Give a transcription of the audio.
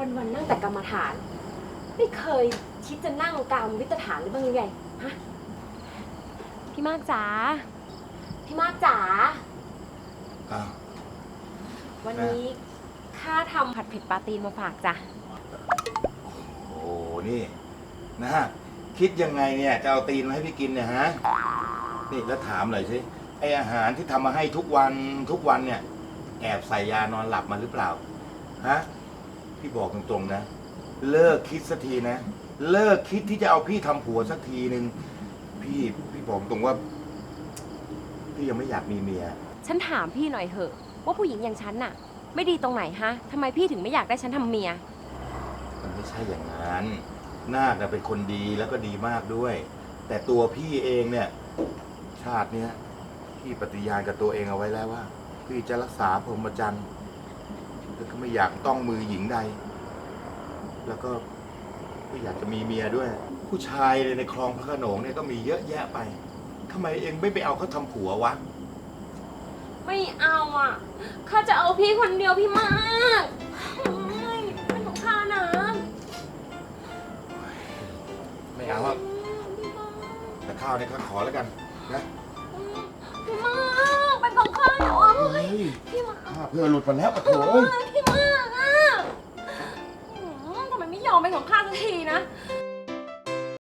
วันวันๆนั่งแต่กรรมฐาน ไม่เคยคิดจะนั่งกรรมวิตฐานหรือบ้างหรือไงฮะพี่มากจ๋าพี่มากจ๋าอ้าววันนี้ข้าทำผัดเผ็ดปลาตีนมาฝากจ้ะโอ้โหนี่นะคิดยังไงเนี่ยจะเอาตีนมาให้พี่กินเนี่ยฮะนี่แล้วถามหน่อยสิไออาหารที่ทำมาให้ทุกวันทุกวันเนี่ย แอบใส่ยานอนหลับมาหรือเปล่าฮะ พี่บอกตรงๆนะ เลิกคิดสักทีนะ เลิกคิดที่จะเอาพี่ทำผัวสักทีหนึ่งพี่พี่บอกตรงว่า พี่ยังไม่อยากมีเมีย ฉันถามพี่หน่อยเถอะ ว่าผู้หญิงอย่างฉันน่ะ ไม่ดีตรงไหนฮะทำไมพี่ถึงไม่อยากได้ฉันทำเมีย มันไม่ใช่อย่างนั้น นาคน่ะเป็นคนดีแล้วก็ดีมากด้วย แต่ตัวพี่เองเนี่ย ชาติเนี้ยพี่ปฏิญาณกับตัวเองเอาไว้แล้วว่า พี่จะรักษาพรหมจรรย์ แล้วก็ไม่อยากต้องมือหญิงใด แล้วก็ไม่อยากจะมีเมียด้วย ผู้ชายเลยในคลองพระโขนงเนี่ยก็มีเยอะแยะไปทำไมเองไม่ไปเอาเขาทำผัววะ ไม่เอาอะ ข้าจะเอาพี่คนเดียวพี่มากเฮ้ยเป็นของข้านะไม่เอาอะแต่ข้าวเนี่ยข้าขอแล้วกันนะ พี่มากเป็นของข้าเหรอเฮ้ย ข้าเพื่อหลุดมาแล้วปะโถเอ้ย พี่มากอะอืมทำไมไม่ยอมเป็นของข้าสักทีนะ